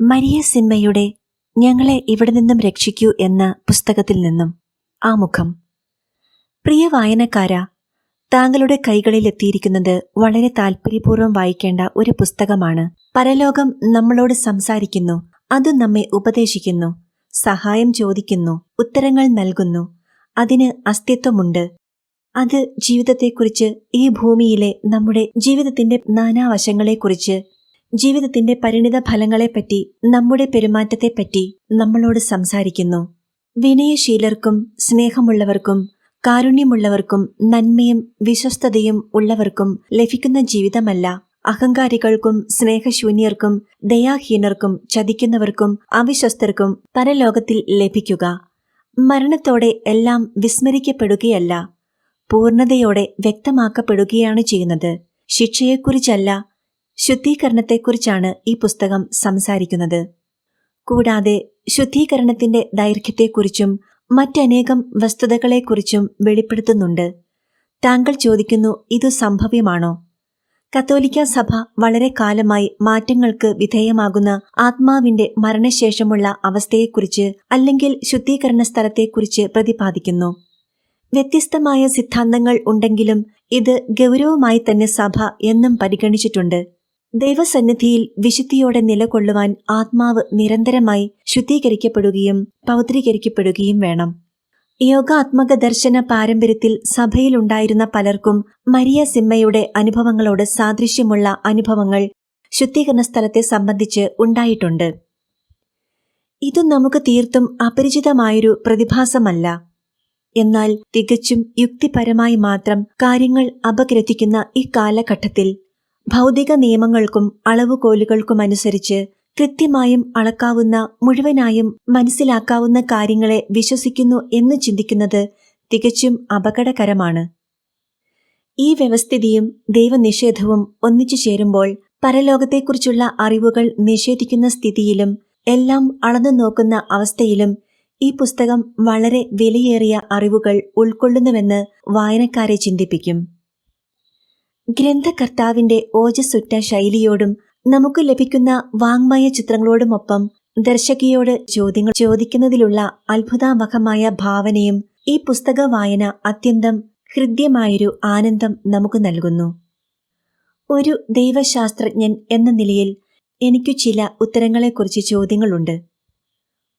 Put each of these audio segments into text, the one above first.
Maria സിമ്മയുടെ ഞങ്ങളെ ഇവിടെ നിന്നും രക്ഷിക്കൂ എന്ന പുസ്തകത്തിൽ നിന്നും ആമുഖം പ്രിയ വായനക്കാര താങ്കളുടെ കൈകളിൽ എത്തിയിരിക്കുന്നത് വളരെ താല്പര്യപൂർവം വായിക്കേണ്ട ഒരു പുസ്തകമാണ്. പരലോകം നമ്മളോട് സംസാരിക്കുന്നു അത് നമ്മെ ഉപദേശിക്കുന്നു സഹായം ചോദിക്കുന്നു ഉത്തരങ്ങൾ നൽകുന്നു അതിന് അസ്തിത്വമുണ്ട്. അത് ജീവിതത്തെക്കുറിച്ച് ഈ ഭൂമിയിലെ നമ്മുടെ ജീവിതത്തിന്റെ നാനാവശങ്ങളെക്കുറിച്ച് ജീവിതത്തിന്റെ പരിണിത ഫലങ്ങളെപ്പറ്റി നമ്മുടെ പെരുമാറ്റത്തെപ്പറ്റി നമ്മളോട് സംസാരിക്കുന്നു. വിനയശീലർക്കും സ്നേഹമുള്ളവർക്കും കാരുണ്യമുള്ളവർക്കും നന്മയും വിശ്വസ്തതയും ഉള്ളവർക്കും ലഭിക്കുന്ന ജീവിതമല്ല. അഹങ്കാരികൾക്കും സ്നേഹശൂന്യർക്കും ദയാഹീനർക്കും ചതിക്കുന്നവർക്കും അവിശ്വസ്തർക്കും പരലോകത്തിൽ ലഭിക്കുക. മരണത്തോടെ എല്ലാം വിസ്മരിക്കപ്പെടുകയല്ല. പൂർണതയോടെ വ്യക്തമാക്കപ്പെടുകയാണ് ചെയ്യുന്നത്. ശിക്ഷയെക്കുറിച്ചല്ല ശുദ്ധീകരണത്തെക്കുറിച്ചാണ് ഈ പുസ്തകം സംസാരിക്കുന്നത്. കൂടാതെ ശുദ്ധീകരണത്തിന്റെ ദൈർഘ്യത്തെക്കുറിച്ചും മറ്റനേകം വസ്തുതകളെക്കുറിച്ചും വെളിപ്പെടുത്തുന്നുണ്ട്. താങ്കൾ ചോദിക്കുന്നു ഇതു സംഭവ്യമാണോ? കത്തോലിക്ക സഭ വളരെ കാലമായി മാറ്റങ്ങൾക്ക് വിധേയമാകുന്ന ആത്മാവിന്റെ മരണശേഷമുള്ള അവസ്ഥയെക്കുറിച്ച് അല്ലെങ്കിൽ ശുദ്ധീകരണ സ്ഥലത്തെക്കുറിച്ച് പ്രതിപാദിക്കുന്നു. വ്യത്യസ്തമായ സിദ്ധാന്തങ്ങൾ ഉണ്ടെങ്കിലും ഇത് ഗൗരവമായി തന്നെ സഭ എന്നും പരിഗണിച്ചിട്ടുണ്ട്. ദൈവസന്നിധിയിൽ വിശുദ്ധിയോടെ നിലകൊള്ളുവാൻ ആത്മാവ് നിരന്തരമായി ശുദ്ധീകരിക്കപ്പെടുകയും പൗത്രീകരിക്കപ്പെടുകയും വേണം. യോഗാത്മക ദർശന പാരമ്പര്യത്തിൽ സഭയിലുണ്ടായിരുന്ന പലർക്കും മരിയ സിമ്മയുടെ അനുഭവങ്ങളോട് സാദൃശ്യമുള്ള അനുഭവങ്ങൾ ശുദ്ധീകരണ സ്ഥലത്തെ സംബന്ധിച്ച് ഉണ്ടായിട്ടുണ്ട്. ഇത് നമുക്ക് തീർത്തും അപരിചിതമായൊരു പ്രതിഭാസമല്ല. എന്നാൽ തികച്ചും യുക്തിപരമായി മാത്രം കാര്യങ്ങൾ അപഗ്രഥിക്കുന്ന ഈ കാലഘട്ടത്തിൽ ഭൗതിക നിയമങ്ങൾക്കും അളവുകോലുകൾക്കുമനുസരിച്ച് കൃത്യമായും അളക്കാവുന്ന മുഴുവനായും മനസ്സിലാക്കാവുന്ന കാര്യങ്ങളെ വിശ്വസിക്കുന്നു എന്ന് ചിന്തിക്കുന്നത് തികച്ചും അപകടകരമാണ്. ഈ വ്യവസ്ഥിതിയും ദൈവനിഷേധവും ഒന്നിച്ചു ചേരുമ്പോൾ പരലോകത്തെക്കുറിച്ചുള്ള അറിവുകൾ നിഷേധിക്കുന്ന സ്ഥിതിയിലും എല്ലാം അളന്നു നോക്കുന്ന അവസ്ഥയിലും ഈ പുസ്തകം വളരെ വിലയേറിയ അറിവുകൾ ഉൾക്കൊള്ളുന്നുവെന്ന് വായനക്കാരെ ചിന്തിപ്പിക്കും. ഗ്രന്ഥകർത്താവിന്റെ ഓജസ്സുറ്റ ശൈലിയോടും നമുക്ക് ലഭിക്കുന്ന വാങ്മയ ചിത്രങ്ങളോടുമൊപ്പം ദർശകിയോട് ചോദ്യങ്ങൾ ചോദിക്കുന്നതിലുള്ള അത്ഭുതാമഹമായ ഭാവനയും ഈ പുസ്തക വായന അത്യന്തം ഹൃദ്യമായൊരു ആനന്ദം നമുക്ക് നൽകുന്നു. ഒരു ദൈവശാസ്ത്രജ്ഞൻ എന്ന നിലയിൽ എനിക്കു ചില ഉത്തരങ്ങളെക്കുറിച്ച് ചോദ്യങ്ങളുണ്ട്.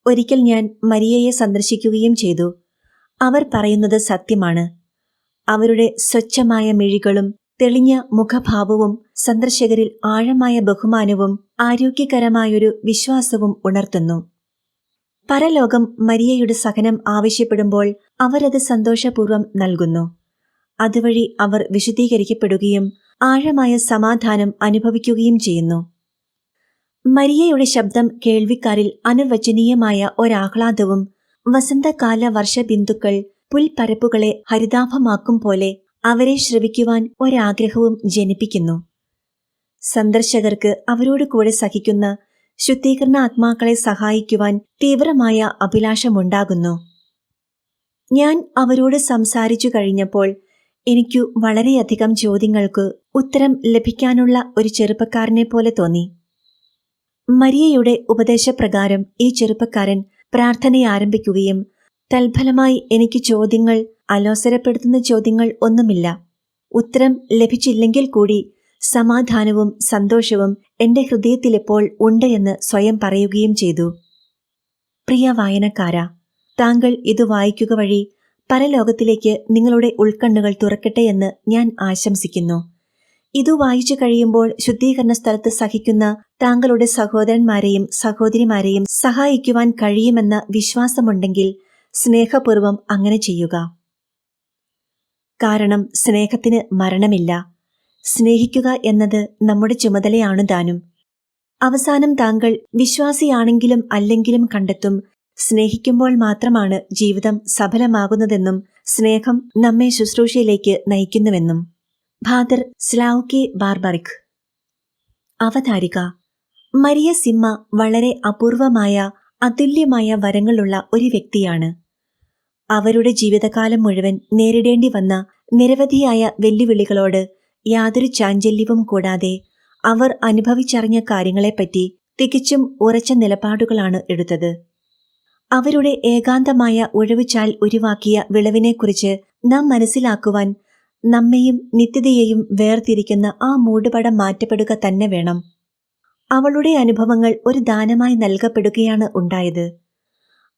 ഒരിക്കൽ ഞാൻ മരിയയെ സന്ദർശിക്കുകയും ചെയ്തു. അവർ പറയുന്നത് സത്യമാണ്. അവരുടെ സ്വച്ഛമായ മിഴികളും തെളിഞ്ഞ മുഖഭാവവും സന്ദർശകരിൽ ആഴമായ ബഹുമാനവും ആരോഗ്യകരമായൊരു വിശ്വാസവും ഉണർത്തുന്നു. പരലോകം മരിയയുടെ സഹനം ആവശ്യപ്പെടുമ്പോൾ അവരത് സന്തോഷപൂർവം നൽകുന്നു. അതുവഴി അവർ വിശദീകരിക്കപ്പെടുകയും ആഴമായ സമാധാനം അനുഭവിക്കുകയും ചെയ്യുന്നു. മരിയയുടെ ശബ്ദം കേൾവിക്കാരിൽ അനുവചനീയമായ ഒരാഹ്ലാദവും വസന്തകാല വർഷബിന്ദുക്കൾ പുൽപ്പരപ്പുകളെ ഹരിതാഭമാക്കും പോലെ അവരെ ശ്രവിക്കുവാൻ ഒരാഗ്രഹവും ജനിപ്പിക്കുന്നു. സന്ദർശകർക്ക് അവരോട് കൂടെ സഹിക്കുന്ന ശുദ്ധീകരണ ആത്മാക്കളെ സഹായിക്കുവാൻ തീവ്രമായ അഭിലാഷമുണ്ടാകുന്നു. ഞാൻ അവരോട് സംസാരിച്ചു കഴിഞ്ഞപ്പോൾ എനിക്കു വളരെയധികം ചോദ്യങ്ങൾക്ക് ഉത്തരം ലഭിക്കാനുള്ള ഒരു ചെറുപ്പക്കാരനെ പോലെ തോന്നി. മരിയയുടെ ഉപദേശപ്രകാരം ഈ ചെറുപ്പക്കാരൻ പ്രാർത്ഥന ആരംഭിക്കുകയും തൽഫലമായി എനിക്ക് ചോദ്യങ്ങൾ അലോസരപ്പെടുത്തുന്ന ചോദ്യങ്ങൾ ഒന്നുമില്ല. ഉത്തരം ലഭിച്ചില്ലെങ്കിൽ കൂടി സമാധാനവും സന്തോഷവും എന്റെ ഹൃദയത്തിലെപ്പോൾ ഉണ്ട് എന്ന് സ്വയം പറയുകയും ചെയ്തു. പ്രിയ വായനക്കാര താങ്കൾ ഇത് വായിക്കുക വഴി പരലോകത്തിലേക്ക് നിങ്ങളുടെ ഉൾക്കണ്ണുകൾ തുറക്കട്ടെ എന്ന് ഞാൻ ആശംസിക്കുന്നു. ഇതു വായിച്ചു കഴിയുമ്പോൾ ശുദ്ധീകരണ സ്ഥലത്ത് സഹിക്കുന്ന താങ്കളുടെ സഹോദരന്മാരെയും സഹോദരിമാരെയും സഹായിക്കുവാൻ കഴിയുമെന്ന വിശ്വാസമുണ്ടെങ്കിൽ സ്നേഹപൂർവം അങ്ങനെ ചെയ്യുക. കാരണം സ്നേഹത്തിന് മരണമില്ല. സ്നേഹിക്കുക എന്നത് നമ്മുടെ ചുമതലയാണ് താനും. അവസാനം താങ്കൾ വിശ്വാസിയാണെങ്കിലും അല്ലെങ്കിലും കണ്ടെത്തും. സ്നേഹിക്കുമ്പോൾ മാത്രമാണ് ജീവിതം സഫലമാകുന്നതെന്നും സ്നേഹം നമ്മെ ശുശ്രൂഷയിലേക്ക് നയിക്കുന്നുവെന്നും. ഭാദർ സ്ലാവുക്കെ ബാർബറിക്. അവതാരിക. മരിയ സിമ്മ വളരെ അപൂർവമായ അതുല്യമായ വരങ്ങളുള്ള ഒരു വ്യക്തിയാണ്. അവരുടെ ജീവിതകാലം മുഴുവൻ നേരിടേണ്ടി വന്ന നിരവധിയായ വെല്ലുവിളികളോട് യാതൊരു ചാഞ്ചല്യവും കൂടാതെ അവർ അനുഭവിച്ചറിഞ്ഞ കാര്യങ്ങളെപ്പറ്റി തികച്ചും ഉറച്ച നിലപാടുകളാണ് എടുത്തത്. അവരുടെ ഏകാന്തമായ ഒഴിവുചാൽ ഉരുവാക്കിയ വിളവിനെക്കുറിച്ച് നാം മനസ്സിലാക്കുവാൻ നമ്മെയും നിത്യതയെയും വേർതിരിക്കുന്ന ആ മൂടുപടം മാറ്റപ്പെടുക തന്നെ വേണം. അവളുടെ അനുഭവങ്ങൾ ഒരു ദാനമായി നൽകപ്പെടുകയാണ് ഉണ്ടായത്.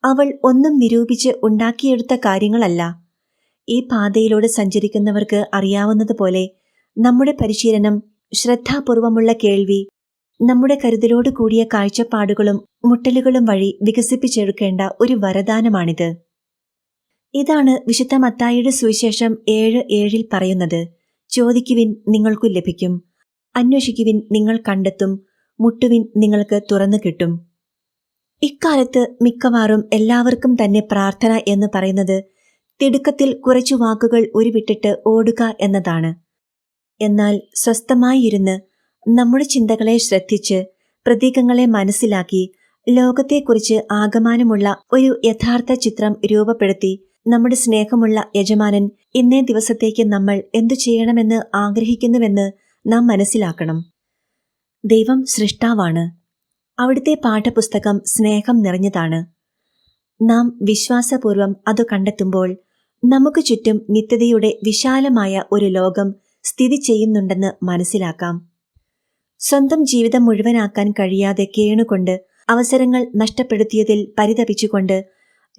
അവൾ ഒന്നും നിരൂപിച്ച് ഉണ്ടാക്കിയെടുത്ത കാര്യങ്ങളല്ല. ഈ പാതയിലൂടെ സഞ്ചരിക്കുന്നവർക്ക് അറിയാവുന്നതുപോലെ നമ്മുടെ പരിശീലനം ശ്രദ്ധാപൂർവമുള്ള കേൾവി നമ്മുടെ കരുതലോട് കൂടിയ കാഴ്ചപ്പാടുകളും മുട്ടലുകളും വഴി വികസിപ്പിച്ചെടുക്കേണ്ട ഒരു വരദാനമാണിത്. ഇതാണ് വിശുദ്ധ മത്തായിയുടെ സുവിശേഷം ഏഴ് ഏഴിൽ പറയുന്നത്. ചോദിക്കുവിൻ നിങ്ങൾക്കു ലഭിക്കും. അന്വേഷിക്കുവിൻ നിങ്ങൾ കണ്ടെത്തും. മുട്ടുവിൻ നിങ്ങൾക്ക് തുറന്നു കിട്ടും. ഇക്കാലത്ത് മിക്കവാറും എല്ലാവർക്കും തന്നെ പ്രാർത്ഥന എന്ന് പറയുന്നത് തിടുക്കത്തിൽ കുറച്ചു വാക്കുകൾ ഉരുവിട്ടിട്ട് ഓടുക എന്നതാണ്. എന്നാൽ സ്വസ്ഥമായിരുന്ന് നമ്മുടെ ചിന്തകളെ ശ്രദ്ധിച്ച് പ്രതീകങ്ങളെ മനസ്സിലാക്കി ലോകത്തെക്കുറിച്ച് ആകമാനമുള്ള ഒരു യഥാർത്ഥ ചിത്രം രൂപപ്പെടുത്തി നമ്മുടെ സ്നേഹമുള്ള യജമാനൻ ഇന്നേ ദിവസത്തേക്ക് നമ്മൾ എന്തു ചെയ്യണമെന്ന് ആഗ്രഹിക്കുന്നുവെന്ന് നാം മനസ്സിലാക്കണം. ദൈവം സൃഷ്ടാവാണ്. അവിടുത്തെ പാഠപുസ്തകം സ്നേഹം നിറഞ്ഞതാണ്. നാം വിശ്വാസപൂർവം അത് കണ്ടെത്തുമ്പോൾ നമുക്ക് ചുറ്റും നിത്യതയുടെ വിശാലമായ ഒരു ലോകം സ്ഥിതി ചെയ്യുന്നുണ്ടെന്ന് മനസ്സിലാക്കാം. സ്വന്തം ജീവിതം മുഴുവനാക്കാൻ കഴിയാതെ കേണുകൊണ്ട് അവസരങ്ങൾ നഷ്ടപ്പെടുത്തിയതിൽ പരിതപിച്ചുകൊണ്ട്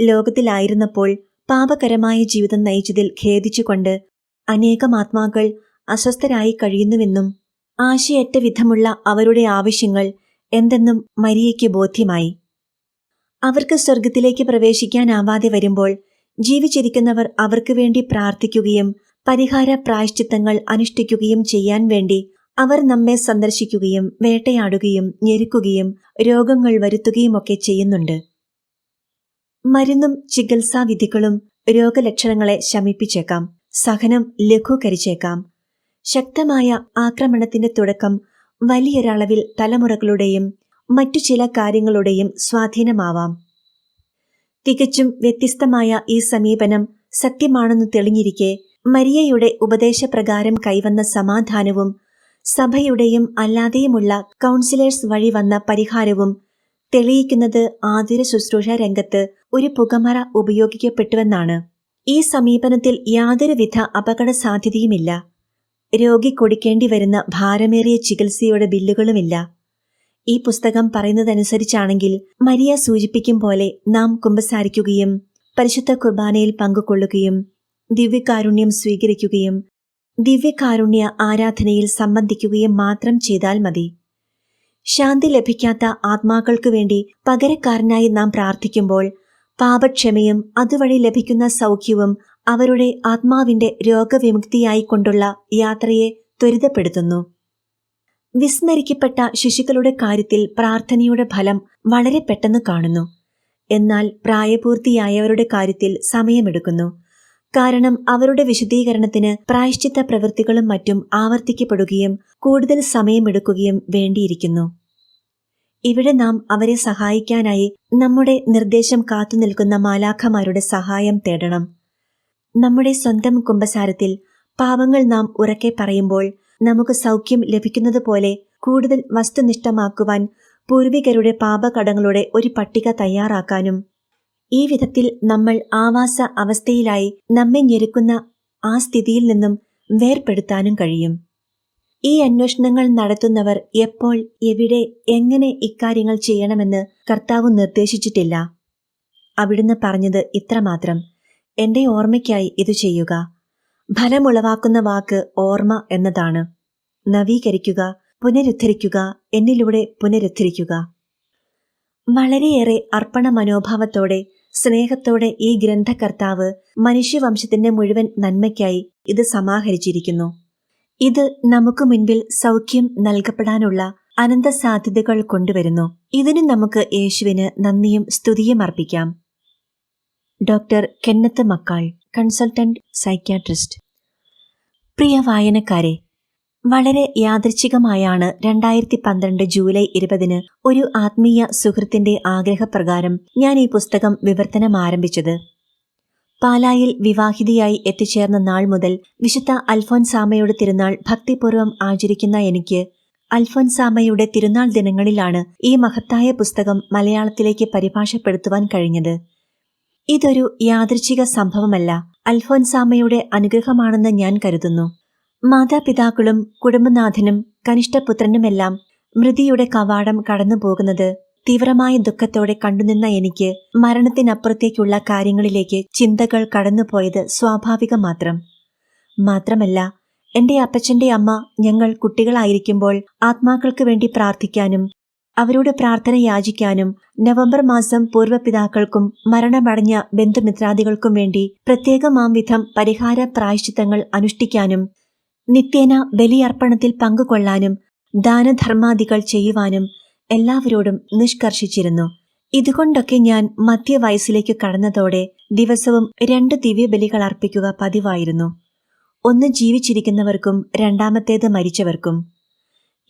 ലോകത്തിലായിരുന്നപ്പോൾ പാപകരമായ ജീവിതം നയിച്ചതിൽ ഖേദിച്ചുകൊണ്ട് അനേകം ആത്മാക്കൾ അസ്വസ്ഥരായി കഴിയുന്നുവെന്നും ആശയറ്റ വിധമുള്ള അവരുടെ ആവശ്യങ്ങൾ എന്തെന്നും മരിയയ്ക്ക് ബോധ്യമായി. അവർക്ക് സ്വർഗത്തിലേക്ക് പ്രവേശിക്കാനാവാതെ വരുമ്പോൾ ജീവിച്ചിരിക്കുന്നവർ അവർക്ക് വേണ്ടി പ്രാർത്ഥിക്കുകയും പരിഹാര പ്രായശ്ചിത്തങ്ങൾ അനുഷ്ഠിക്കുകയും ചെയ്യാൻ വേണ്ടി അവർ നമ്മെ സന്ദർശിക്കുകയും വേട്ടയാടുകയും ഞെരുക്കുകയും രോഗങ്ങൾ വരുത്തുകയുമൊക്കെ ചെയ്യുന്നുണ്ട്. മരുന്നും ചികിത്സാവിധികളും രോഗലക്ഷണങ്ങളെ ശമിപ്പിച്ചേക്കാം. സഹനം ലഘൂകരിച്ചേക്കാം. ശക്തമായ ആക്രമണത്തിന്റെ തുടക്കം വലിയൊരളവിൽ തലമുറകളുടെയും മറ്റു ചില കാര്യങ്ങളുടെയും സ്വാധീനമാവാം. തികച്ചും വ്യത്യസ്തമായ ഈ സമീപനം സത്യമാണെന്ന് തെളിഞ്ഞിരിക്കെ മരിയയുടെ ഉപദേശപ്രകാരം കൈവന്ന സമാധാനവും സഭയുടെയും അല്ലാതെയുമുള്ള കൗൺസിലേഴ്സ് വഴി വന്ന പരിഹാരവും തെളിയിക്കുന്നത് ആതുര ശുശ്രൂഷ രംഗത്ത് ഒരു പുകമറ ഉപയോഗിക്കപ്പെട്ടുവെന്നാണ്. ഈ സമീപനത്തിൽ യാതൊരുവിധ അപകട സാധ്യതയുമില്ല രോഗി കൊടുക്കേണ്ടി വരുന്ന ഭാരമേറിയ ചികിത്സയുടെ ബില്ലുകളുമില്ല. ഈ പുസ്തകം പറയുന്നതനുസരിച്ചാണെങ്കിൽ മരിയ സൂചിപ്പിക്കും പോലെ നാം കുമ്പസാരിക്കുകയും പരിശുദ്ധ കുർബാനയിൽ പങ്കുകൊള്ളുകയും ദിവ്യകാരുണ്യം സ്വീകരിക്കുകയും ദിവ്യകാരുണ്യ ആരാധനയിൽ സംബന്ധിക്കുകയും മാത്രം ചെയ്താൽ മതി. ശാന്തി ലഭിക്കാത്ത ആത്മാക്കൾക്ക് വേണ്ടി പകരക്കാരനായി നാം പ്രാർത്ഥിക്കുമ്പോൾ പാപക്ഷമയും അതുവഴി ലഭിക്കുന്ന സൗഖ്യവും അവരുടെ ആത്മാവിന്റെ രോഗവിമുക്തിയായിക്കൊണ്ടുള്ള യാത്രയെ ത്വരിതപ്പെടുത്തുന്നു. വിസ്മരിക്കപ്പെട്ട ശിശുക്കളുടെ കാര്യത്തിൽ പ്രാർത്ഥനയുടെ ഫലം വളരെ പെട്ടെന്ന് കാണുന്നു. എന്നാൽ പ്രായപൂർത്തിയായവരുടെ കാര്യത്തിൽ സമയമെടുക്കുന്നു. കാരണം അവരുടെ വിശദീകരണത്തിന് പ്രായശ്ചിത്ത പ്രവൃത്തികളും മറ്റും ആവർത്തിക്കപ്പെടുകയും കൂടുതൽ സമയമെടുക്കുകയും വേണ്ടിയിരിക്കുന്നു. ഇവിടെ നാം അവരെ സഹായിക്കാനായി നമ്മുടെ നിർദ്ദേശം കാത്തുനിൽക്കുന്ന മാലാഖമാരുടെ സഹായം തേടണം. നമ്മുടെ സ്വന്തം കുംഭസാരത്തിൽ പാവങ്ങൾ നാം ഉറക്കെ പറയുമ്പോൾ നമുക്ക് സൗഖ്യം ലഭിക്കുന്നത് പോലെ കൂടുതൽ വസ്തുനിഷ്ഠമാക്കുവാൻ പൂർവികരുടെ പാപകടങ്ങളുടെ ഒരു പട്ടിക തയ്യാറാക്കാനും. ഈ വിധത്തിൽ നമ്മൾ ആവാസ അവസ്ഥയിലായി നമ്മെ ഞെരുക്കുന്ന ആ സ്ഥിതിയിൽ നിന്നും വേർപെടുത്താനും കഴിയും. ഈ അന്വേഷണങ്ങൾ നടത്തുന്നവർ എപ്പോൾ എവിടെ എങ്ങനെ ഇക്കാര്യങ്ങൾ ചെയ്യണമെന്ന് കർത്താവ് നിർദ്ദേശിച്ചിട്ടില്ല. അവിടുന്ന് പറഞ്ഞത് ഇത്രമാത്രം. എന്റെ ഓർമ്മയ്ക്കായി ഇത് ചെയ്യുക. ഫലമുളവാക്കുന്ന വാക്ക് ഓർമ്മ എന്നതാണ്. നവീകരിക്കുക പുനരുദ്ധരിക്കുക എന്നിലൂടെ പുനരുദ്ധരിക്കുക. വളരെയേറെ അർപ്പണ മനോഭാവത്തോടെ സ്നേഹത്തോടെ ഈ ഗ്രന്ഥകർത്താവ് മനുഷ്യവംശത്തിന്റെ മുഴുവൻ നന്മയ്ക്കായി ഇത് സമാഹരിച്ചിരിക്കുന്നു. ഇത് നമുക്ക് മുൻപിൽ സൗഖ്യം നൽകപ്പെടാനുള്ള അനന്ത സാധ്യതകൾ കൊണ്ടുവരുന്നു. ഇതിന് നമുക്ക് യേശുവിന് നന്ദിയും സ്തുതിയും അർപ്പിക്കാം. Doctor Kenneth McCall consultant psychiatrist. പ്രിയ വായനക്കാരെ വളരെ യാദൃച്ഛികമായാണ് രണ്ടായിരത്തി പന്ത്രണ്ട് ജൂലൈ ഇരുപതിന് ഒരു ആത്മീയ സുഹൃത്തിന്റെ ആഗ്രഹപ്രകാരം ഞാൻ ഈ പുസ്തകം വിവർത്തനം ആരംഭിച്ചത്. പാലായിൽ വിവാഹിതയായി എത്തിച്ചേർന്ന നാൾ മുതൽ വിശുദ്ധ അൽഫോൻസാമയുടെ തിരുനാൾ ഭക്തിപൂർവം ആചരിക്കുന്ന എനിക്ക് അൽഫോൻസാമയുടെ തിരുനാൾ ദിനങ്ങളിലാണ് ഈ മഹത്തായ പുസ്തകം മലയാളത്തിലേക്ക് പരിഭാഷപ്പെടുത്തുവാൻ കഴിഞ്ഞത്. ഇതൊരു യാദൃച്ഛിക സംഭവമല്ല. അൽഫോൻസാമയുടെ അനുഗ്രഹമാണെന്ന് ഞാൻ കരുതുന്നു. മാതാപിതാക്കളും കുടുംബനാഥനും കനിഷ്ഠപുത്രനുമെല്ലാം മൃതിയുടെ കവാടം കടന്നുപോകുന്നത് തീവ്രമായ ദുഃഖത്തോടെ കണ്ടുനിന്ന എനിക്ക് മരണത്തിനപ്പുറത്തേക്കുള്ള കാര്യങ്ങളിലേക്ക് ചിന്തകൾ കടന്നുപോയത് സ്വാഭാവികം മാത്രം. മാത്രമല്ല എന്റെ അപ്പച്ചന്റെ അമ്മ ഞങ്ങൾ കുട്ടികളായിരിക്കുമ്പോൾ ആത്മാക്കൾക്ക് വേണ്ടി പ്രാർത്ഥിക്കാനും അവരോട് പ്രാർത്ഥന യാചിക്കാനും നവംബർ മാസം പൂർവപിതാക്കൾക്കും മരണമടഞ്ഞ ബന്ധുമിത്രാദികൾക്കും വേണ്ടി പ്രത്യേകമാം വിധം പരിഹാര പ്രായശ്ചിത്തങ്ങൾ അനുഷ്ഠിക്കാനും നിത്യേന ബലിയർപ്പണത്തിൽ പങ്കുകൊള്ളാനും ദാനധർമാദികൾ ചെയ്യുവാനും എല്ലാവരോടും നിഷ്കർഷിച്ചിരുന്നു. ഇതുകൊണ്ടൊക്കെ ഞാൻ മധ്യവയസ്സിലേക്ക് കടന്നതോടെ ദിവസവും രണ്ട് ദിവ്യബലികൾ അർപ്പിക്കുക പതിവായിരുന്നു. ഒന്ന് ജീവിച്ചിരിക്കുന്നവർക്കും രണ്ടാമത്തേത് മരിച്ചവർക്കും.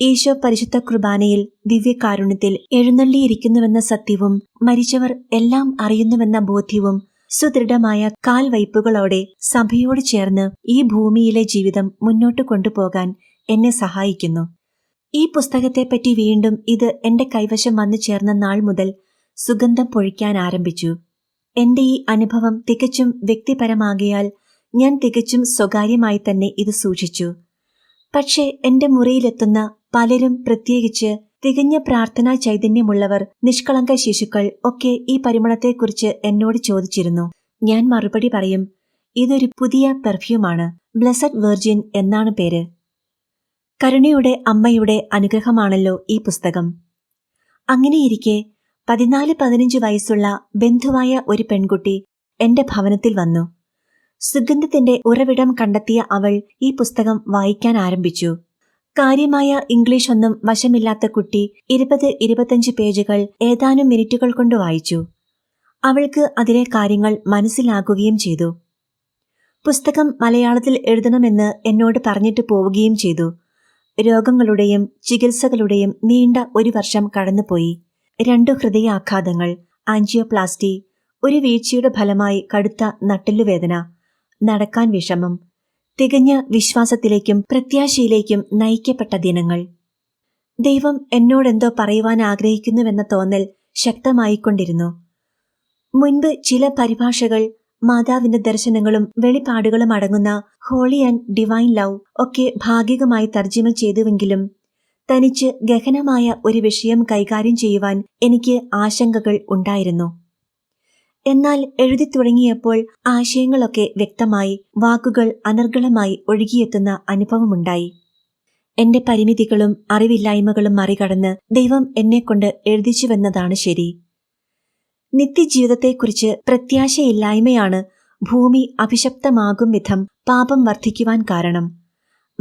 ഈശോ പരിശുദ്ധ കുർബാനയിൽ ദിവ്യകാരുണ്യത്തിൽ എഴുന്നള്ളിയിരിക്കുന്നുവെന്ന സത്യവും മരിച്ചവർ എല്ലാം അറിയുന്നുവെന്ന ബോധ്യവും സുദൃഢമായ കാൽവയ്പുകളോടെ സഭയോട് ചേർന്ന് ഈ ഭൂമിയിലെ ജീവിതം മുന്നോട്ട് കൊണ്ടുപോകാൻ എന്നെ സഹായിക്കുന്നു. ഈ പുസ്തകത്തെപ്പറ്റി വീണ്ടും ഇത് എന്റെ കൈവശം വന്നു ചേർന്ന നാൾ മുതൽ സുഗന്ധം പൊഴിക്കാൻ ആരംഭിച്ചു. എന്റെ ഈ അനുഭവം തികച്ചും വ്യക്തിപരമാകിയാൽ ഞാൻ തികച്ചും സ്വകാര്യമായി തന്നെ ഇത് സൂക്ഷിച്ചു. പക്ഷേ എന്റെ മുറിയിലെത്തുന്ന പലരും പ്രത്യേകിച്ച് തികഞ്ഞ പ്രാർത്ഥനാ ചൈതന്യമുള്ളവർ നിഷ്കളങ്ക ശിശുക്കൾ ഒക്കെ ഈ പരിമളത്തെക്കുറിച്ച് എന്നോട് ചോദിച്ചിരുന്നു. ഞാൻ മറുപടി പറയും ഇതൊരു പുതിയ പെർഫ്യൂമാണ് ബ്ലസഡ് വെർജിൻ എന്നാണ് പേര്. കരുണയുടെ അമ്മയുടെ അനുഗ്രഹമാണല്ലോ ഈ പുസ്തകം. അങ്ങനെയിരിക്കെ പതിനാല് പതിനഞ്ച് വയസ്സുള്ള ബന്ധുവായ ഒരു പെൺകുട്ടി എന്റെ ഭവനത്തിൽ വന്നു. സുഗന്ധത്തിന്റെ ഉറവിടം കണ്ടെത്തിയ അവൾ ഈ പുസ്തകം വായിക്കാൻ ആരംഭിച്ചു. കാര്യമായ ഇംഗ്ലീഷ് ഒന്നും വശമില്ലാത്ത കുട്ടി ഇരുപത് ഇരുപത്തഞ്ച് പേജുകൾ ഏതാനും മിനിറ്റുകൾ കൊണ്ട് വായിച്ചു. അവൾക്ക് അതിലെ കാര്യങ്ങൾ മനസ്സിലാക്കുകയും ചെയ്തു. പുസ്തകം മലയാളത്തിൽ എഴുതണമെന്ന് എന്നോട് പറഞ്ഞിട്ട് പോവുകയും ചെയ്തു. രോഗങ്ങളുടെയും ചികിത്സകളുടെയും നീണ്ട ഒരു വർഷം കടന്നുപോയി. രണ്ടു ഹൃദയാഘാതങ്ങൾ ആൻജിയോപ്ലാസ്റ്റി ഒരു വീഴ്ചയുടെ ഫലമായി കടുത്ത നട്ടെല്ലുവേദന നടക്കാൻ വിഷമം തികഞ്ഞ വിശ്വാസത്തിലേക്കും പ്രത്യാശയിലേക്കും നയിക്കപ്പെട്ട ദിനങ്ങൾ. ദൈവം എന്നോടെന്തോ പറയുവാൻ ആഗ്രഹിക്കുന്നുവെന്ന തോന്നൽ ശക്തമായിക്കൊണ്ടിരുന്നു. മുൻപ് ചില പരിഭാഷകൾ മാതാവിന്റെ ദർശനങ്ങളും വെളിപ്പാടുകളും അടങ്ങുന്ന ഹോളി ആൻഡ് ഡിവൈൻ ലവ് ഒക്കെ ഭാഗികമായി തർജിമ ചെയ്തുവെങ്കിലും തനിച്ച് ഗഹനമായ ഒരു വിഷയം കൈകാര്യം ചെയ്യുവാൻ എനിക്ക് ആശങ്കകൾ ഉണ്ടായിരുന്നു. എന്നാൽ എഴുതി തുടങ്ങിയപ്പോൾ ആശയങ്ങളൊക്കെ വ്യക്തമായി വാക്കുകൾ അനർഗളമായി ഒഴുകിയെത്തുന്ന അനുഭവമുണ്ടായി. എന്റെ പരിമിതികളും അറിവില്ലായ്മകളും മറികടന്ന് ദൈവം എന്നെക്കൊണ്ട് എഴുതിച്ചുവെന്നതാണ് ശരി. നിത്യജീവിതത്തെക്കുറിച്ച് പ്രത്യാശയില്ലായ്മയാണ് ഭൂമി അഭിശപ്തമാകും വിധം പാപം വർദ്ധിക്കുവാൻ കാരണം.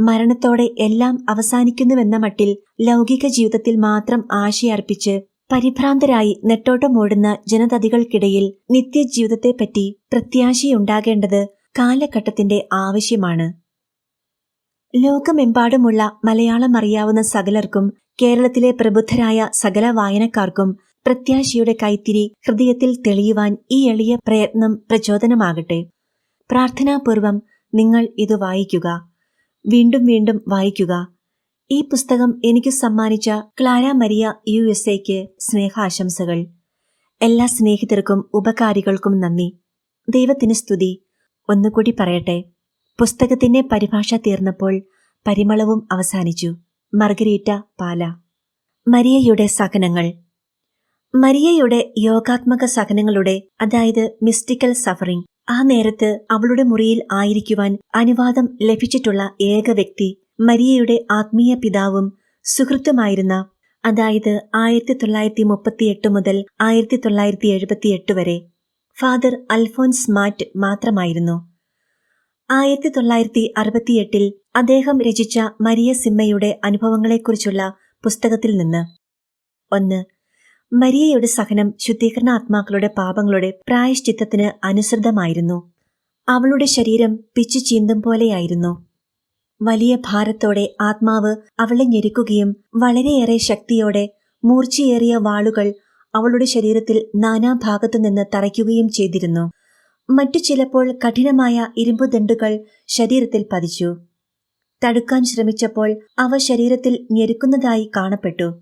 മരണത്തോടെ എല്ലാം അവസാനിക്കുന്നുവെന്ന മട്ടിൽ ലൗകിക ജീവിതത്തിൽ മാത്രം ആശയർപ്പിച്ച് പരിഭ്രാന്തരായി നെട്ടോട്ടമോടുന്ന ജനതതികൾക്കിടയിൽ നിത്യജീവിതത്തെപ്പറ്റി പ്രത്യാശയുണ്ടാകേണ്ടത് കാലഘട്ടത്തിന്റെ ആവശ്യമാണ്. ലോകമെമ്പാടുമുള്ള മലയാളം അറിയാവുന്ന സകലർക്കും കേരളത്തിലെ പ്രബുദ്ധരായ സകല വായനക്കാർക്കും പ്രത്യാശയുടെ കൈത്തിരി ഹൃദയത്തിൽ തെളിയുവാൻ ഈ എളിയ പ്രയത്നം പ്രചോദനമാകട്ടെ. പ്രാർത്ഥനാപൂർവം നിങ്ങൾ ഇത് വായിക്കുക. വീണ്ടും വീണ്ടും വായിക്കുക. ഈ പുസ്തകം എനിക്ക് സമ്മാനിച്ച ക്ലാര മരിയ യു എസ് എക്ക് സ്നേഹാശംസകൾ. എല്ലാ സ്നേഹിതർക്കും ഉപകാരികൾക്കും നന്ദി. ദൈവത്തിന് സ്തുതി. ഒന്നുകൂടി പറയട്ടെ. പുസ്തകത്തിന്റെ പരിഭാഷ തീർന്നപ്പോൾ പരിമളവും അവസാനിച്ചു. മർഗരീറ്റ പാല. മരിയയുടെ സഹനങ്ങൾ. മരിയയുടെ യോഗാത്മക സഹനങ്ങളുടെ അതായത് മിസ്റ്റിക്കൽ സഫറിംഗ് ആ നേരത്ത് അവളുടെ മുറിയിൽ ആയിരിക്കുവാൻ അനുവാദം ലഭിച്ചിട്ടുള്ള ഏക വ്യക്തി മരിയയുടെ ആത്മീയ പിതാവും സുഹൃത്തുമായിരുന്ന അതായത് ആയിരത്തി തൊള്ളായിരത്തി മുപ്പത്തിയെട്ട് മുതൽ ആയിരത്തി തൊള്ളായിരത്തി എഴുപത്തിയെട്ട് വരെ ഫാദർ അൽഫോൻസ് മാറ്റ് മാത്രമായിരുന്നു. ആയിരത്തി തൊള്ളായിരത്തി അറുപത്തിയെട്ടിൽ അദ്ദേഹം രചിച്ച മരിയ സിമ്മയുടെ അനുഭവങ്ങളെക്കുറിച്ചുള്ള പുസ്തകത്തിൽ നിന്ന്. ഒന്ന് മരിയയുടെ സഹനം ശുദ്ധീകരണാത്മാക്കളുടെ പാപങ്ങളുടെ പ്രായശ്ചിത്തത്തിന് അനുസൃതമായിരുന്നു. അവളുടെ ശരീരം പിച്ചു ചീന്തും പോലെയായിരുന്നു. വലിയ ഭാരത്തോടെ ആത്മാവ് അവളെ ഞെരുക്കുകയും വളരെയേറെ ശക്തിയോടെ മൂർച്ചയേറിയ വാളുകൾ അവളുടെ ശരീരത്തിൽ നാനാഭാഗത്തു നിന്ന് തറയ്ക്കുകയും ചെയ്തിരുന്നു. മറ്റു ചിലപ്പോൾ കഠിനമായ ഇരുമ്പുദണ്ടുകൾ ശരീരത്തിൽ പതിച്ചു. തടുക്കാൻ ശ്രമിച്ചപ്പോൾ അവ ശരീരത്തിൽ ഞെരുക്കുന്നതായി കാണപ്പെട്ടു.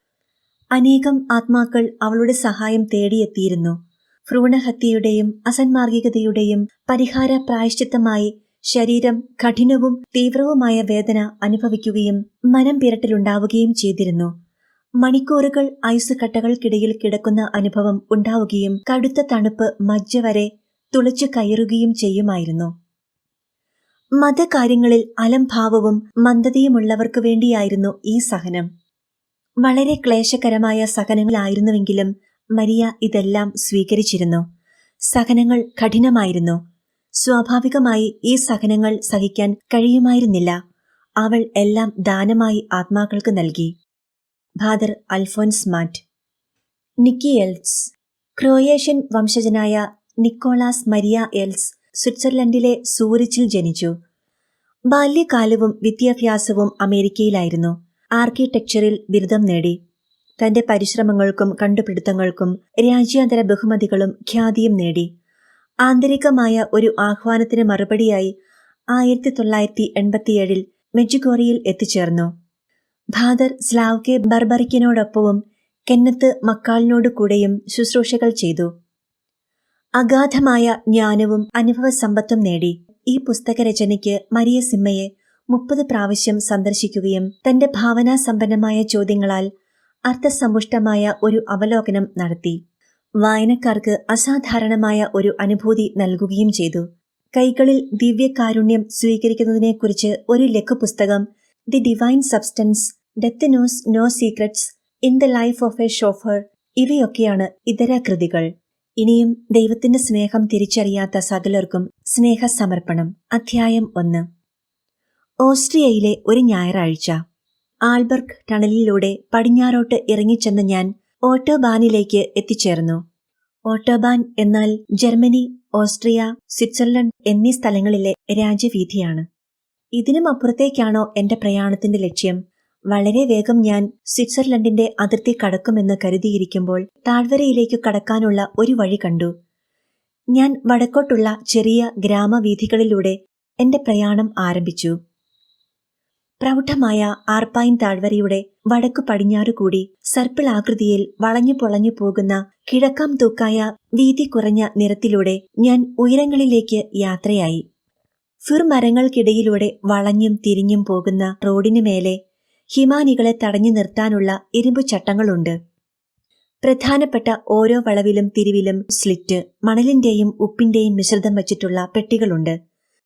അനേകം ആത്മാക്കൾ അവളുടെ സഹായം തേടിയെത്തിയിരുന്നു. ഭ്രൂണഹത്യയുടെയും അസന്മാർഗികതയുടെയും പരിഹാര പ്രായശ്ചിത്തമായി ശരീരം കഠിനവും തീവ്രവുമായ വേദന അനുഭവിക്കുകയും മനം പിരട്ടലുണ്ടാവുകയും ചെയ്തിരുന്നു. മണിക്കൂറുകൾ ഐസ് കട്ടകൾക്കിടയിൽ കിടക്കുന്ന അനുഭവം ഉണ്ടാവുകയും കടുത്ത തണുപ്പ് മജ്ജ വരെ തുളച്ചു കയറുകയും ചെയ്യുമായിരുന്നു. മതകാര്യങ്ങളിൽ അലംഭാവവും മന്ദതയുമുള്ളവർക്കു വേണ്ടിയായിരുന്നു ഈ സഹനം. വളരെ ക്ലേശകരമായ സഹനങ്ങളായിരുന്നുവെങ്കിലും മരിയ ഇതെല്ലാം സ്വീകരിച്ചിരുന്നു. സഹനങ്ങൾ കഠിനമായിരുന്നു. സ്വാഭാവികമായി ഈ സഹനങ്ങൾ സഹിക്കാൻ കഴിയുമായിരുന്നില്ല. അവൾ എല്ലാം ദാനമായി ആത്മാക്കൾക്ക് നൽകി. Father Alphonse Matt. Nikki Els. Croatian വംശജനായ നിക്കോളാസ് മരിയ എൽസ് സ്വിറ്റ്സർലൻഡിലെ സൂറിച്ചിൽ ജനിച്ചു. ബാല്യകാലവും വിദ്യാഭ്യാസവും അമേരിക്കയിലായിരുന്നു. ആർക്കിടെക്ചറിൽ ബിരുദം നേടി. തന്റെ പരിശ്രമങ്ങൾക്കും കണ്ടുപിടുത്തങ്ങൾക്കും രാജ്യാന്തര ബഹുമതികളും ഖ്യാതിയും നേടി. ആന്തരികമായ ഒരു ആഹ്വാനത്തിന് മറുപടിയായി ആയിരത്തി തൊള്ളായിരത്തി എൺപത്തിയേഴിൽ മെജുഗോറിയിൽ എത്തിച്ചേർന്നു. ഭാദർ സ്ലാവ്കെ ബർബറിക്കിനോടൊപ്പവും കെന്നത്ത് മക്കാളിനോടു കൂടെയും ശുശ്രൂഷകൾ ചെയ്തു. അഗാധമായ ജ്ഞാനവും അനുഭവ സമ്പത്തും നേടി. ഈ പുസ്തകരചനയ്ക്ക് മരിയ സിമ്മയെ മുപ്പത് പ്രാവശ്യം സന്ദർശിക്കുകയും തന്റെ ഭാവനാസമ്പന്നമായ ചോദ്യങ്ങളാൽ അർത്ഥസമ്പുഷ്ടമായ ഒരു അവലോകനം നടത്തി. വായനക്കാർക്ക് അസാധാരണമായ ഒരു അനുഭൂതി നൽകുകയും ചെയ്തു. കൈകളിൽ ദിവ്യകാരുണ്യം സ്വീകരിക്കുന്നതിനെക്കുറിച്ച് ഒരു ലഘുപുസ്തകം the divine substance death knows no secrets in the life of a chauffeur ഇവയൊക്കെയാണ് ഇതര കൃതികൾ. ഇനിയും ദൈവത്തിന്റെ സ്നേഹം തിരിച്ചറിയാത്ത സകലർക്കും സ്നേഹസമർപ്പണം. അധ്യായം ഒന്ന്. ഓസ്ട്രിയയിലെ ഒരു ഞായറാഴ്ച. ആൽബർഗ് ടണലിലൂടെ പടിഞ്ഞാറോട്ട് ഇറങ്ങിച്ചെന്ന ഞാൻ ഓട്ടോബാനിലേക്ക് എത്തിച്ചേർന്നു. ഓട്ടോബാൻ എന്നാൽ ജർമ്മനി ഓസ്ട്രിയ സ്വിറ്റ്സർലൻഡ് എന്നീ സ്ഥലങ്ങളിലെ രാജ്യവീഥിയാണ്. ഇതിനും അപ്പുറത്തേക്കാണോ എന്റെ പ്രയാണത്തിന്റെ ലക്ഷ്യം? വളരെ വേഗം ഞാൻ സ്വിറ്റ്സർലൻഡിന്റെ അതിർത്തി കടക്കുമെന്ന് കരുതിയിരിക്കുമ്പോൾ താഴ്വരയിലേക്ക് കടക്കാനുള്ള ഒരു വഴി കണ്ടു. ഞാൻ വടക്കോട്ടുള്ള ചെറിയ ഗ്രാമവീഥികളിലൂടെ എന്റെ പ്രയാണം ആരംഭിച്ചു. പ്രൗഢമായ ആർപ്പായിൻ താഴ്വരയുടെ വടക്കു പടിഞ്ഞാറു കൂടി സർപ്പിൾ ആകൃതിയിൽ വളഞ്ഞു പൊളഞ്ഞു പോകുന്ന കിഴക്കാം തൂക്കായ വീതി കുറഞ്ഞ നിരത്തിലൂടെ ഞാൻ ഉയരങ്ങളിലേക്ക് യാത്രയായി. ഫിർ മരങ്ങൾക്കിടയിലൂടെ വളഞ്ഞും തിരിഞ്ഞും പോകുന്ന റോഡിനു മേലെ ഹിമാനികളെ തടഞ്ഞു നിർത്താനുള്ള ഇരുമ്പു ചട്ടങ്ങളുണ്ട്. പ്രധാനപ്പെട്ട ഓരോ വളവിലും തിരിവിലും സ്ലിറ്റ് മണലിന്റെയും ഉപ്പിന്റെയും മിശ്രിതം വച്ചിട്ടുള്ള പെട്ടികളുണ്ട്.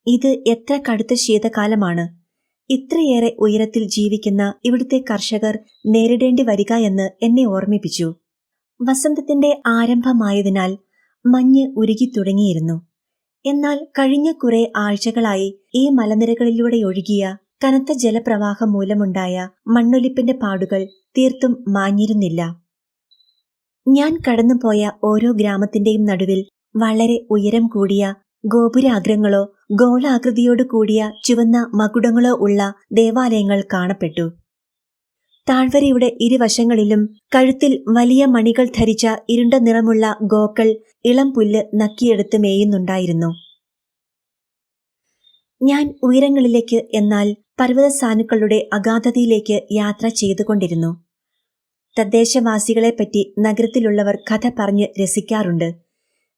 ഇത് എത്ര കടുത്ത ശീതകാലമാണ്? ഇത്രയേറെ ഉയരത്തിൽ ജീവിക്കുന്ന ഇവിടുത്തെ കർഷകർ നേരിടേണ്ടി വരിക എന്ന് എന്നെ ഓർമ്മിപ്പിച്ചു. വസന്തത്തിന്റെ ആരംഭമായതിനാൽ മഞ്ഞ് ഉരുകി തുടങ്ങിയിരുന്നു. എന്നാൽ കഴിഞ്ഞ കുറെ ആഴ്ചകളായി ഈ മലനിരകളിലൂടെ ഒഴുകിയ കനത്ത ജലപ്രവാഹം മൂലമുണ്ടായ മണ്ണൊലിപ്പിന്റെ പാടുകൾ തീർത്തും മാഞ്ഞിരുന്നില്ല. ഞാൻ കടന്നുപോയ ഓരോ ഗ്രാമത്തിന്റെയും നടുവിൽ വളരെ ഉയരം കൂടിയ ഗോപുരാഗ്രങ്ങളോ ഗോളാകൃതിയോട് കൂടിയ ചുവന്ന മകുടങ്ങളോ ഉള്ള ദേവാലയങ്ങൾ കാണപ്പെട്ടു. താഴ്വരയുടെ ഇരുവശങ്ങളിലും കഴുത്തിൽ വലിയ മണികൾ ധരിച്ച ഇരുണ്ട നിറമുള്ള ഗോക്കൾ ഇളം പുല്ല് നക്കിയെടുത്ത് മേയുന്നുണ്ടായിരുന്നു. ഞാൻ ഉയരങ്ങളിലേക്ക് എന്നാൽ പർവത സാനുക്കളുടെ അഗാധതയിലേക്ക് യാത്ര ചെയ്തുകൊണ്ടിരുന്നു. തദ്ദേശവാസികളെപ്പറ്റി നഗരത്തിലുള്ളവർ കഥ പറഞ്ഞ് രസിക്കാറുണ്ട്.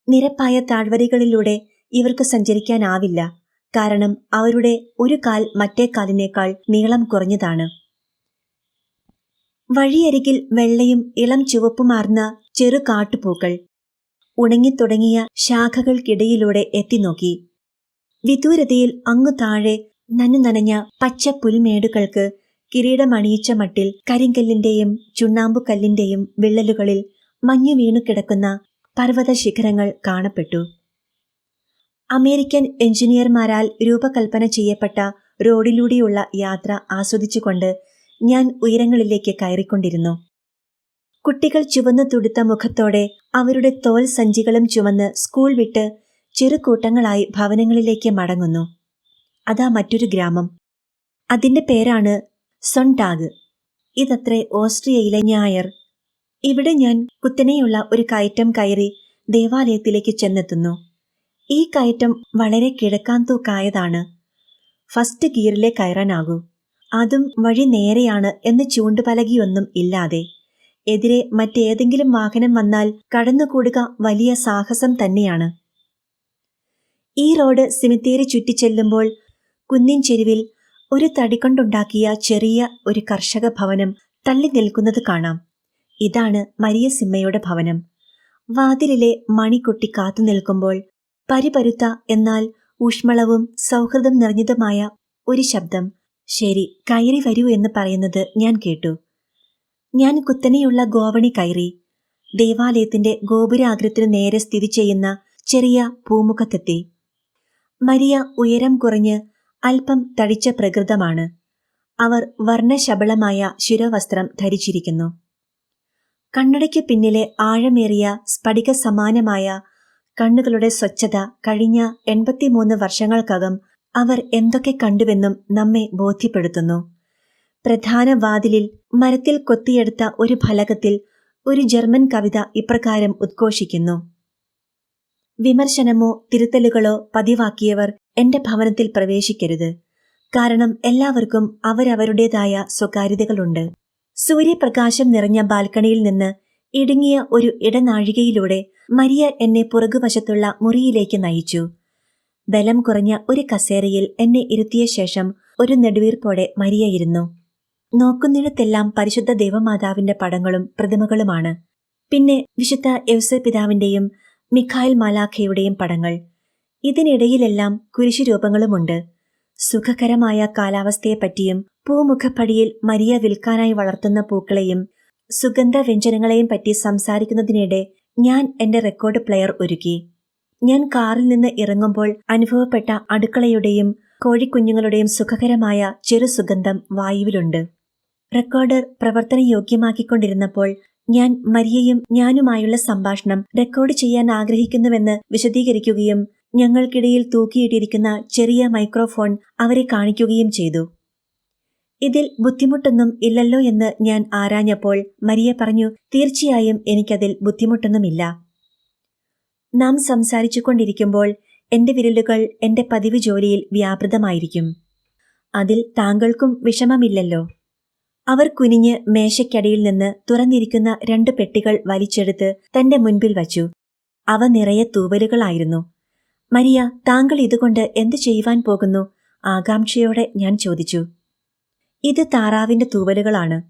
നിരപ്പായ താഴ്വരകളിലൂടെ ഇവർക്ക് സഞ്ചരിക്കാനാവില്ല. കാരണം അവരുടെ ഒരു കാൽ മറ്റേ കാലിനേക്കാൾ നീളം കുറഞ്ഞതാണ്. വഴിയരികിൽ വെള്ളയും ഇളം ചുവപ്പുമാർന്ന ചെറു കാട്ടുപൂക്കൾ ഉണങ്ങിത്തുടങ്ങിയ ശാഖകൾക്കിടയിലൂടെ എത്തിനോക്കി. വിദൂരതയിൽ അങ്ങു താഴെ നനു നനഞ്ഞ പച്ച പുൽമേടുകൾക്ക് കിരീടമണിയിച്ച മട്ടിൽ കരിങ്കല്ലിന്റെയും ചുണ്ണാമ്പുകല്ലിന്റെയും വിള്ളലുകളിൽ മഞ്ഞു വീണു കിടക്കുന്ന പർവത ശിഖരങ്ങൾ കാണപ്പെട്ടു. അമേരിക്കൻ എഞ്ചിനീയർമാരാൽ രൂപകൽപ്പന ചെയ്യപ്പെട്ട റോഡിലൂടെയുള്ള യാത്ര ആസ്വദിച്ചുകൊണ്ട് ഞാൻ ഉയരങ്ങളിലേക്ക് കയറിക്കൊണ്ടിരുന്നു. കുട്ടികൾ ചുവന്നു തുടുത്ത മുഖത്തോടെ അവരുടെ തോൽ സഞ്ചികളും ചുമന്ന് സ്കൂൾ വിട്ട് ചെറുകൂട്ടങ്ങളായി ഭവനങ്ങളിലേക്ക് മടങ്ങുന്നു. അതാ മറ്റൊരു ഗ്രാമം. അതിന്റെ പേരാണ് സൊണ്ടാഗ് ഇതത്രേ ഓസ്ട്രിയയിലെ ഞായർ. ഇവിടെ ഞാൻ കുത്തനെയുള്ള ഒരു കയറ്റം കയറി ദേവാലയത്തിലേക്ക് ചെന്നെത്തുന്നു. ഈ കയറ്റം വളരെ കിഴക്കാൻ തൂക്കായതാണ്. ഫസ്റ്റ് ഗിയറിലെ കയറാനാകൂ. അതും വഴി നേരെയാണ് എന്ന് ചൂണ്ടുപലകിയൊന്നും ഇല്ലാതെ. എതിരെ മറ്റേതെങ്കിലും വാഹനം വന്നാൽ കടന്നുകൂടുക വലിയ സാഹസം തന്നെയാണ്. ഈ റോഡ് സിമിത്തേരി ചുറ്റിച്ചെല്ലുമ്പോൾ കുന്നിൻ ചെരുവിൽ ഒരു തടികൊണ്ടുണ്ടാക്കിയ ചെറിയ ഒരു കർഷക ഭവനം തള്ളി നിൽക്കുന്നത് കാണാം. ഇതാണ് മരിയ സിമ്മയുടെ ഭവനം. വാതിലിലെ മണിക്കൊട്ടി കാത്തു നിൽക്കുമ്പോൾ പരിപരുത്ത എന്നാൽ ഊഷ്മളവും സൗഹൃദം നിറഞ്ഞതുമായ ഒരു ശബ്ദം. ശരി കയറി വരൂ എന്ന് പറയുന്നത് ഞാൻ കേട്ടു. ഞാൻ കുത്തനെയുള്ള ഗോവണി കയറി. ദേവാലയത്തിന്റെ ഗോപുരാഗ്രത്തിനു നേരെ സ്ഥിതി ചെയ്യുന്ന ചെറിയ പൂമുഖത്തെത്തി. മരിയ ഉയരം കുറഞ്ഞ് അല്പം തടിച്ച പ്രകൃതമാണ്. അവർ വർണശബളമായ ശിരവസ്ത്രം ധരിച്ചിരിക്കുന്നു. കണ്ണടയ്ക്ക് പിന്നിലെ ആഴമേറിയ സ്ഫടിക സമാനമായ കണ്ണുകളുടെ സ്വച്ഛത കഴിഞ്ഞ എൺപത്തിമൂന്ന് വർഷങ്ങൾക്കകം അവർ എന്തൊക്കെ കണ്ടുവെന്നും നമ്മെ ബോധ്യപ്പെടുത്തുന്നു. പ്രധാന വാതിലിൽ മരത്തിൽ കൊത്തിയെടുത്ത ഒരു ഫലകത്തിൽ ഒരു ജർമ്മൻ കവിത ഇപ്രകാരം ഉദ്ഘോഷിക്കുന്നു. വിമർശനമോ തിരുത്തലുകളോ പതിവാക്കിയവർ എന്റെ ഭവനത്തിൽ പ്രവേശിക്കരുത്. കാരണം എല്ലാവർക്കും അവരവരുടേതായ സ്വകാര്യതകളുണ്ട്. സൂര്യപ്രകാശം നിറഞ്ഞ ബാൽക്കണിയിൽ നിന്ന് ഇടുങ്ങിയ ഒരു ഇടനാഴികയിലൂടെ മരിയ എന്നെ പുറകുവശത്തുള്ള മുറിയിലേക്ക് നയിച്ചു. ബലം കുറഞ്ഞ ഒരു കസേരയിൽ എന്നെ ഇരുത്തിയ ശേഷം ഒരു നെടുവീർപ്പോടെ മരിയ ഇരുന്നു നോക്കുന്നിടത്തെല്ലാം പരിശുദ്ധ ദേവമാതാവിന്റെ പടങ്ങളും പ്രതിമകളുമാണ്. പിന്നെ വിശുദ്ധ യൗസ പിതാവിന്റെയും മിഖായിൽ മാലാഖയുടെയും പടങ്ങൾ. ഇതിനിടയിലെല്ലാം കുരിശുരൂപങ്ങളുമുണ്ട് സുഖകരമായ കാലാവസ്ഥയെപ്പറ്റിയും പൂമുഖപ്പടിയിൽ മരിയ വിൽക്കാനായി വളർത്തുന്ന പൂക്കളെയും സുഗന്ധ വ്യഞ്ജനങ്ങളെയും പറ്റി സംസാരിക്കുന്നതിനിടെ ഞാൻ എന്റെ റെക്കോർഡ് പ്ലെയർ ഒരുക്കി. ഞാൻ കാറിൽ നിന്ന് ഇറങ്ങുമ്പോൾ അനുഭവപ്പെട്ട അടുക്കളയുടെയും കോഴിക്കുഞ്ഞുങ്ങളുടെയും സുഖകരമായ ചെറു സുഗന്ധം വായുവിലുണ്ട്. റെക്കോർഡർ പ്രവർത്തനയോഗ്യമാക്കിക്കൊണ്ടിരുന്നപ്പോൾ ഞാൻ മരിയയും ഞാനുമായുള്ള സംഭാഷണം റെക്കോർഡ് ചെയ്യാൻ ആഗ്രഹിക്കുന്നുവെന്ന് വിശദീകരിക്കുകയും ഞങ്ങൾക്കിടയിൽ തൂക്കിയിട്ടിരിക്കുന്ന ചെറിയ മൈക്രോഫോൺ അവരെ കാണിക്കുകയും ചെയ്തു. ഇതിൽ ബുദ്ധിമുട്ടൊന്നും ഇല്ലല്ലോ എന്ന് ഞാൻ ആരാഞ്ഞപ്പോൾ മരിയ പറഞ്ഞു തീർച്ചയായും എനിക്കതിൽ ബുദ്ധിമുട്ടൊന്നുമില്ല. നാം സംസാരിച്ചു കൊണ്ടിരിക്കുമ്പോൾ എന്റെ വിരലുകൾ എന്റെ പതിവ് ജോലിയിൽ വ്യാപൃതമായിരിക്കും. അതിൽ താങ്കൾക്കും വിഷമമില്ലല്ലോ. അവർ കുനിഞ്ഞ് മേശയ്ക്കടിയിൽ നിന്ന് തുറന്നിരിക്കുന്ന രണ്ട് പെട്ടികൾ വലിച്ചെടുത്ത് തന്റെ മുൻപിൽ വച്ചു. അവ നിറയെ തൂവലുകളായിരുന്നു. മരിയ താങ്കൾ ഇതുകൊണ്ട് എന്തു ചെയ്യുവാൻ പോകുന്നു? ആകാംക്ഷയോടെ ഞാൻ ചോദിച്ചു. ഇത് താറാവിന്റെ തൂവലുകളാണ്.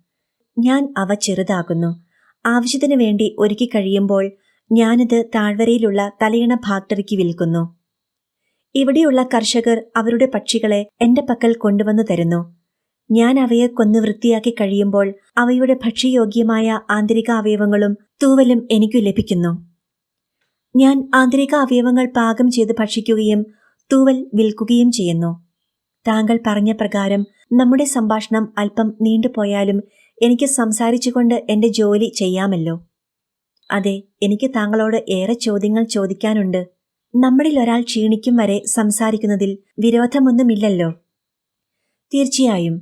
ഞാൻ അവ ചെറുതാകുന്നു ആവശ്യത്തിനു വേണ്ടി ഒരുക്കി കഴിയുമ്പോൾ ഞാനിത് താഴ്വരയിലുള്ള തലയിണ ഫാക്ടറിക്ക് വിൽക്കുന്നു. ഇവിടെയുള്ള കർഷകർ അവരുടെ പക്ഷികളെ എന്റെ പക്കൽ കൊണ്ടുവന്നു തരുന്നു. ഞാൻ അവയെ കൊന്നു വൃത്തിയാക്കി കഴിയുമ്പോൾ അവയുടെ ഭക്ഷ്യയോഗ്യമായ ആന്തരിക അവയവങ്ങളും തൂവലും എനിക്കു ലഭിക്കുന്നു. ഞാൻ ആന്തരിക അവയവങ്ങൾ പാകം ചെയ്ത് ഭക്ഷിക്കുകയും തൂവൽ വിൽക്കുകയും ചെയ്യുന്നു. താങ്കൾ പറഞ്ഞ പ്രകാരം നമ്മുടെ സംഭാഷണം അല്പം നീണ്ടുപോയാലും എനിക്ക് സംസാരിച്ചുകൊണ്ട് എന്റെ ജോലി ചെയ്യാമല്ലോ. അതെ എനിക്ക് താങ്കളോട് ഏറെ ചോദ്യങ്ങൾ ചോദിക്കാനുണ്ട്. നമ്മളിൽ ഒരാൾ ക്ഷീണിക്കും വരെ സംസാരിക്കുന്നതിൽ വിരോധമൊന്നുമില്ലല്ലോ. തീർച്ചയായും.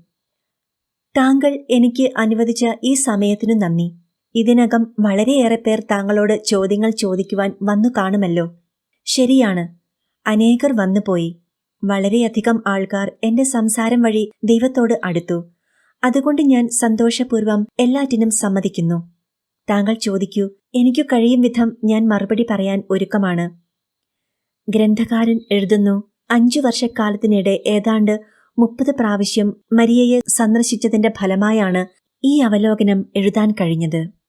താങ്കൾ എനിക്ക് അനുവദിച്ച ഈ സമയത്തിനു നന്ദി. ഇതിനകം വളരെയേറെ പേർ താങ്കളോട് ചോദ്യങ്ങൾ ചോദിക്കുവാൻ വന്നു കാണുമല്ലോ. ശരിയാണ്. അനേകർ വന്നുപോയി. വളരെയധികം ആൾക്കാർ എന്റെ സംസാരം വഴി ദൈവത്തോട് അടുത്തു. അതുകൊണ്ട് ഞാൻ സന്തോഷപൂർവം എല്ലാറ്റിനും സമ്മതിക്കുന്നു. താങ്കൾ ചോദിക്കൂ എനിക്കു കഴിയും വിധം ഞാൻ മറുപടി പറയാൻ ഒരുക്കമാണ്. ഗ്രന്ഥകാരൻ എഴുതുന്നു അഞ്ചു വർഷക്കാലത്തിനിടെ ഏതാണ്ട് മുപ്പത് പ്രാവശ്യം മരിയയെ സന്ദർശിച്ചതിന്റെ ഫലമായാണ് ഈ അവലോകനം എഴുതാൻ കഴിഞ്ഞത്.